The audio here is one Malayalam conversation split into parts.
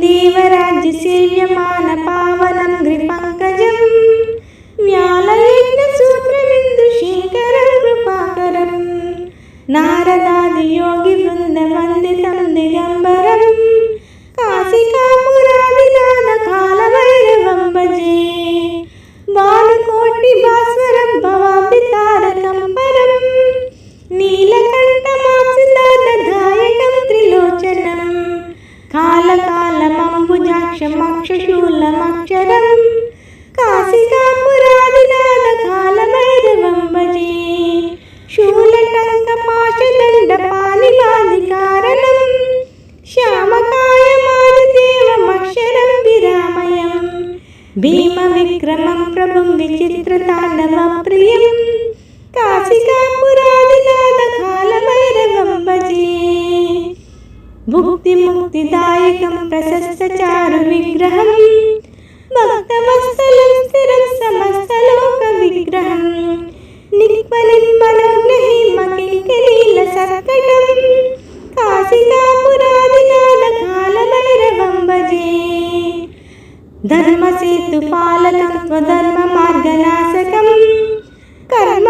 ദീവരാജ്യസേവ്യമാന പാവനം ഗൃപങ്കജം വ്യാലയജ്ഞസൂത്രമിന്ദു ശേഖരം ഭവ അക്ഷമക്ഷശൂലമക്ഷരം കാസികാപുരാതിനാഥകാലഭൈരവം ഭജേ. ശൂലകങ്കപാശദണ്ഡപാനിലാധികാരണം ശ്യാമകായമാദിദേവമക്ഷരം ഭീമവിക്രമം പ്രഭും വിചിത്രതാണ്ഡവപ്രിയം. കാസികാപുരാ భుక్తి ముక్తిదాయకం ప్రశస్త చారు విగ్రహం భక్తవత్సలం స్థిరం సమస్త లోక విగ్రహం నిక్మలిన్మలగ్నహిమకింకలీల సత్కటం కాశికాపురాదికాలభైరవం భజే ధర్మసేతు పాలకం స్వధర్మ మార్గనాశకం కర్మ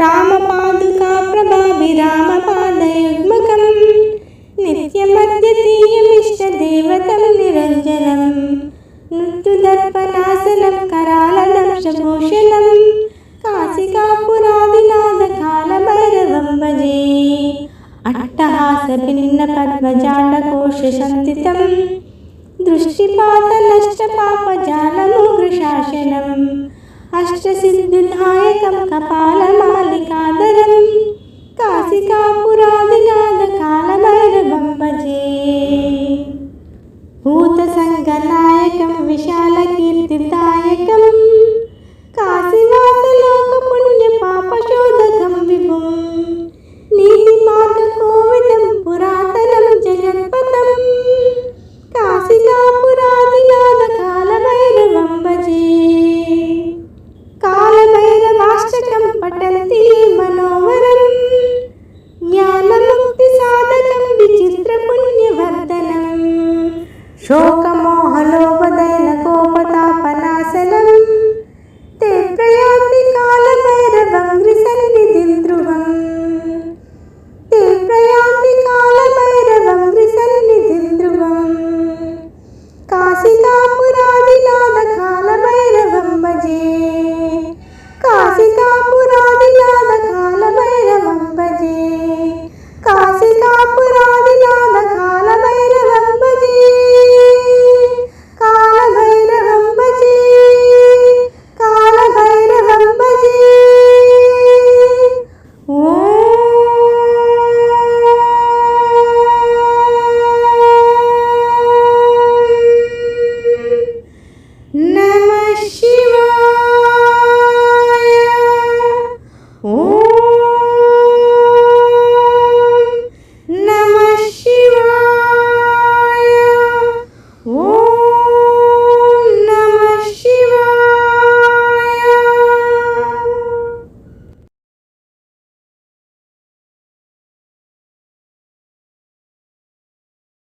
രാമപാതുകാ പ്രഭാഭിരാമപാദയുഗ്മകം നിത്യമദ്യതീയമിഷ്ടദേവതം നിരഞ്ജനം മൃത്യുദർപ്പനാസനം കരാളദംശഭൂഷണം കാസികാപുരാതിനാഥകാലഭൈരവം ഭജേ അട്ടഹാസഭിന്ന പദ്മജാടകോശസന്തിതം ദൃഷ്ടിപാതനഷ്ടപാപജാലമോഘ്രശാസനം അഷ്ടസിദ്ധിദായകം കപാ choca